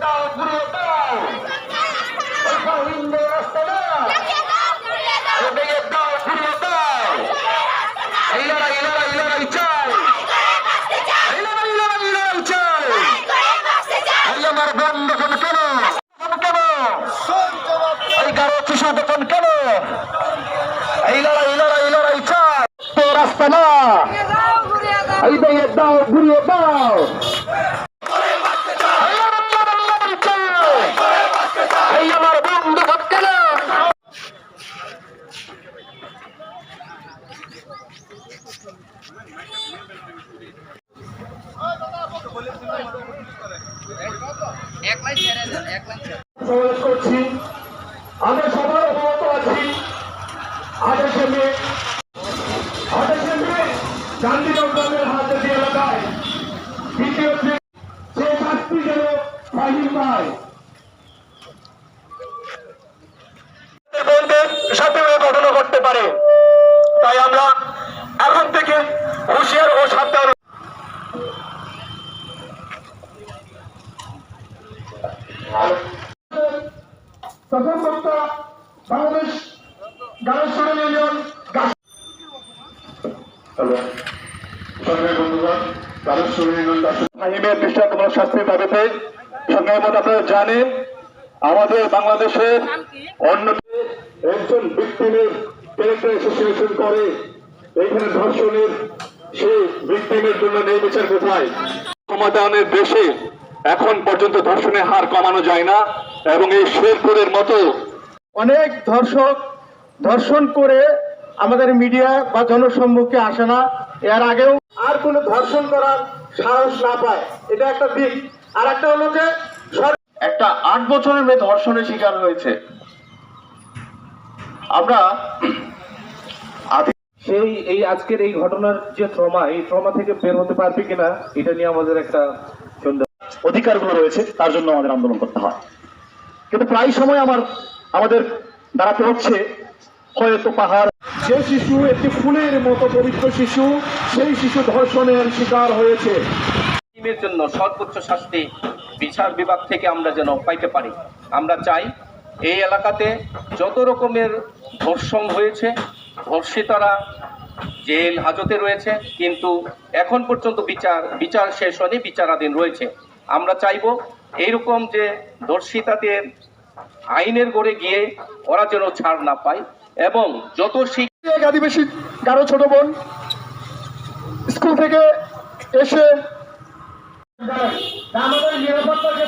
দাও ঘুরিয়ে দাও হিন্দু রাস্তা আরে ভেঙে দাও ঘুরিয়ে দাও লড়াই এই লড়াই চাই লড়াই এই লড়াই চাই এই আমার বন্ধ কেন কেন কেন এই গারো কিশোর দোকান কেন লড়াই এই লড়াই চাই রাস্তা না এই ভেঙে দাও ঘুরিয়ে দাও এই আমার লড়াই চাই এই আমার বন্ধু কেন সমাবেশ করছি। আমরা সবাই অবগত আছি। আঠাশে মে আঠাশে মে গান্ধীনগরের হাতে দিয়ে এলাকায় দ্বিতীয় সে শাস্তি যেন ফাহিম পায়। সাথে ঘটনা ঘটতে পারে। তাই আমরা এখন থেকে প্রথম বক্তা বাংলাদেশ গানেশ্বর ইউনিয়ন বন্ধুগণ গানেশ্বর ইউনিয়ন ফাহিমের দৃষ্টান্তমূলক শাস্তির দাবিতে সংগ্রাম আপনারা জানেন আমাদের বাংলাদেশের অন্য একজন ভিক্টিমের ক্যারেক্টার অ্যাসোসিয়েশন করে এইখানে ধর্ষণের সেই ভিক্টিমের জন্য নেই বিচার কোথায়? ক্ষমতায়নের দেশে এখন পর্যন্ত ধর্ষণের হার কমানো যায় না এবং এই শেরপুরের মতো অনেক ধর্ষক ধর্ষণ করে আমাদের মিডিয়া বা জনসম্মুখে আসে না। এর আগেও আর কোনো ধর্ষণ করার সাহস না পায়। এটা একটা দিক। আর একটা হলো যে একটা আট বছরের মেয়ে ধর্ষণের শিকার হয়েছে। আমরা সেই এই আজকের এই ঘটনার যে ট্রমা এই ট্রমা থেকে বের হতে পারবে কিনা এটা নিয়ে আমাদের একটা অধিকারগুলো রয়েছে তার জন্য আমাদের আন্দোলন করতে হয়। কিন্তু প্রায় সময় আমার আমাদের দাঁড়াতে হচ্ছে হয়তো পাহাড় যে শিশু একটি ফুলের মতো পবিত্র শিশু সেই শিশু ধর্ষণের শিকার হয়েছে। টিমের জন্য সর্বোচ্চ শাস্তি বিচার বিভাগ থেকে আমরা যেন পাইতে পারি। আমরা চাই এই এলাকাতে যত রকমের ধর্ষণ হয়েছে ধর্ষিতারা জেল হাজতে রয়েছে কিন্তু এখন পর্যন্ত বিচার বিচার শেষ হয়নি বিচারাধীন রয়েছে। আমরা চাইব এইরকম যে দর্শিতাদের আইনের গড়ে গিয়ে ওরা যেন ছাড় না পায় এবং যত শিক্ষক আদিবাসী কারও ছোট বোন স্কুল থেকে এসে আমাদের